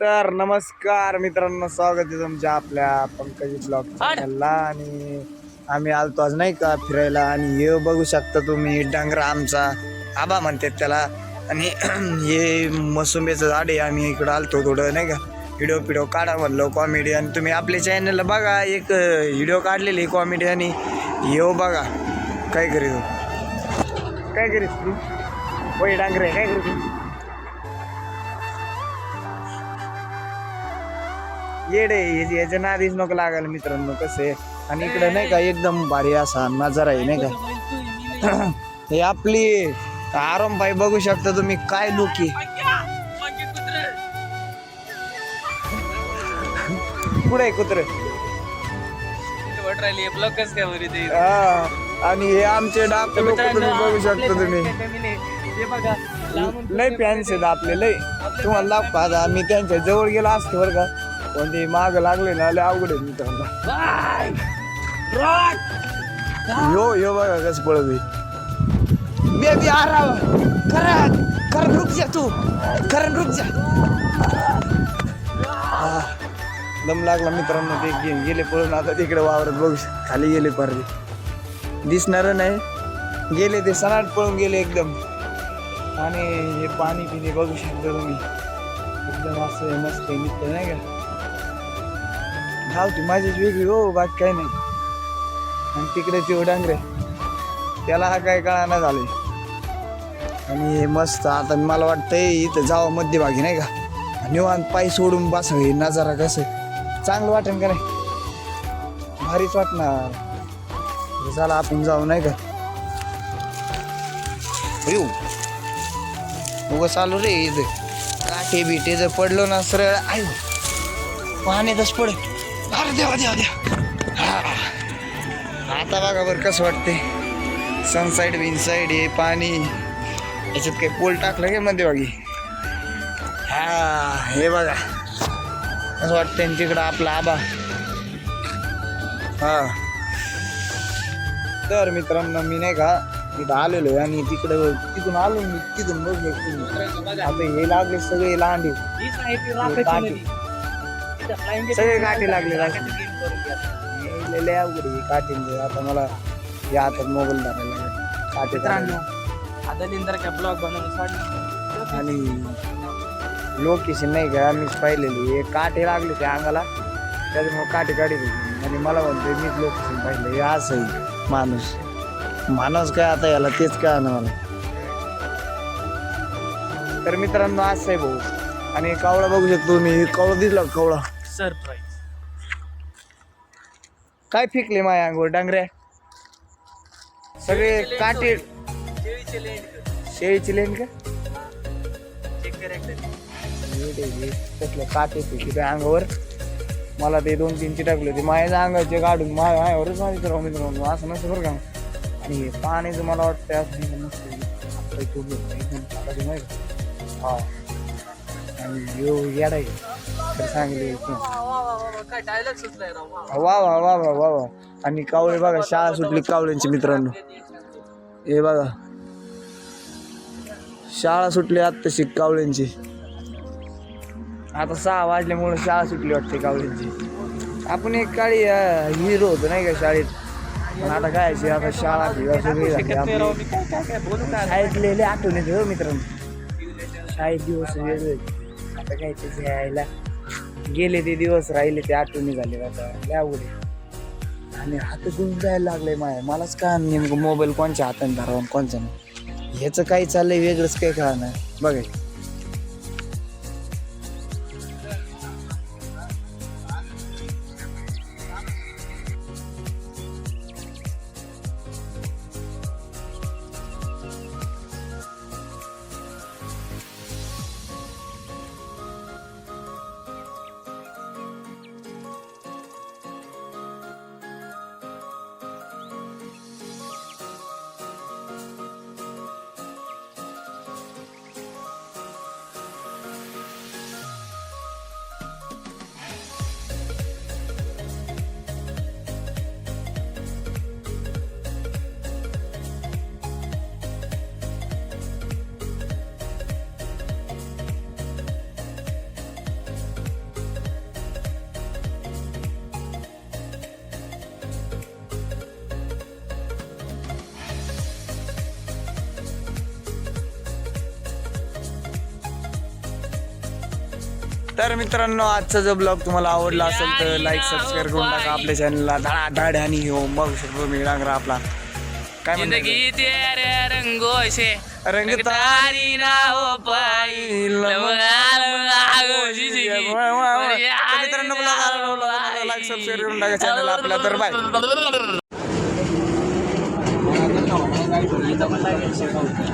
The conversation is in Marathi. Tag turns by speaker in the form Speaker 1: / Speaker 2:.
Speaker 1: तर नमस्कार मित्रांनो स्वागत आहे तुमच्या आपल्या पंकजी ब्लॉग चॅनलला आणि आम्ही आलतो आज नाही का फिरायला आणि हे बघू शकता तुम्ही डांगरा आमचा आबा म्हणतात त्याला. आणि हे मोसुंबीचं झाड आहे आम्ही इकडं आलतो थोडं नाही का. व्हिडिओ पिडिओ काढा म्हणलो कॉमेडी आणि तुम्ही आपल्या चॅनलला बघा एक व्हिडिओ काढलेली कॉमेडी आणि येऊ बघा. काय करीत हो? काय करीत हो तू? होय डांगरे काय करीत हो? येडे हे- याच्या नादीच नको लागायला मित्रांनो कसं आहे? आणि इकडे नाही का एकदम भारी असा नजारा आहे नाही का? हे आपली आरामबाई बघू शकता तुम्ही काय लोक. पुढे आहे कुत्र? आणि हे आमचे लोक तुम्ही बघू शकता तुम्ही. लय फॅन्स आहेत आपले लय. तुम्हाला लाभ का आता मी त्यांच्या जवळ गेलो असतो बरं का. पण ते माग लागले ना लय अवघड आहे मित्रांनो. यो यो बघा कसं पळत बेबी आराम. करण करण रुक जा तू. करण रुक जा. हा. दम लागला मित्रांनो ते गे- गेले पळून आता तिकडे वावरत बघू शक- खाली गेले परत. दिसणार नाही. गेले ते सनाट पळून गेले एकदम. आणि हे पाणी पिणे बघू शकता तुम्ही. एकदम असं मस्त निघत नाही का? धावती माझीच वेगळी हो बाकी काही नाही. आणि तिकडे ते डांगरे त्याला हा काय कळाना झाले आणि हे मस्त आता मला वाटतंय इथं जावं मध्यभागी नाही का? निवांत पाय सोडून बसावं हे नजारा कसं चांगलं वाटेल का नाही? भारीच वाटणार. हे चला आपण जाऊ नाही का? येऊ. उगं चालू रे इथं. काटे बिटे जर पडलो ना सरळ आयो. पाण्यातच पड अरे देवा देवा देवा. हा. आता बघा बरं कसं वाटते सनसाईड बिनसाईड हे पाणी. याच्यात काही पोल टाकलं काय मध्ये बागी हा हे बघा. असं वाटतं तिकडं आपला आबा? हा. तर मित्रांनो मी नाही का तिथं आलेलो आहे आणि तिकडं तिथून आलो मी तिथून बघ आता हे लागले सगळे लांडे. सगळे काठी लागले अवघड आहे काठींचे आता मला या हातात मोबाईल धरायला धरायला.
Speaker 2: आता निंदर काय ब्लॉग बनवून
Speaker 1: आणि लोकेशन नाही का? मीच पाहिलेली हे काठे लागले त्या अंगाला. त्याच्यामुळे काठी काढी आणि मला म्हणतोय मीच लोकेशन पाहिलं. हे असं माणूस. माणूस काय आता याला तेच काय ना मला तर मित्रांनो असं आहे भाऊ. आणि कावळा बघू शकतो मी कावळा दिसला कावळा?
Speaker 2: सरप्राईज.
Speaker 1: काय फेकले माझ्या अंगवर डांगऱ्या? सगळे काटे शेळीची लेन का कसलं काटे फेकले त्या अंगावर. मला ते दोन तीन टाकले होते. माझ्या अंगाचे काढून माझ्या अंगावरच माझी तर मित्रांनो असं नसतं बरं का. आणि हे पाण्याचं मला वाटतं असं नाही नसतं. आपलं. एकदम? हा. आणि यो येडा आहे. तर सांगले
Speaker 2: वा.
Speaker 1: वा वा वा वा वा. आणि कावळे बघा शाळा सुटली कावळ्यांची मित्रांनो. हे बघा. शाळा सुटली आत्ताशी कावळ्यांची. आता सहा वाजल्यामुळे शाळा सुटली वाटते कावळ्यांची. आपण एक काळी हिरो होतो नाही का शाळेत? आता काय आता शाळा शाळेतले आठवण येते हो मित्रांनो. शाळेत दिवस वेगळे. आता काय त्याचे यायला? गेले ते दिवस राहिले ते आठवणी झाले आता. लय अवघड आणि हात गुंज जायला लागले माया. मलाच का नेमकं मोबाईल कोणच्या हाताने धरावा कोणच्या नाही? ह्याचं काही चाललंय वेगळंच काही कळणार. बघा. तर मित्रांनो आजचा जो ब्लॉग तुम्हाला आवडला असेल तर लाईक सबस्क्राईब करून टाका आपल्या चॅनलला धडा धड आणि हो बघू शकतो मी डांगरा आपला. काय म्हणते
Speaker 2: जिंदगी तेरे रंगो से
Speaker 1: रंग
Speaker 2: तारी ना हो पाई.
Speaker 1: मित्रांनो लाईक सबस्क्राईब करून टाका चॅनल आपला तर बाय.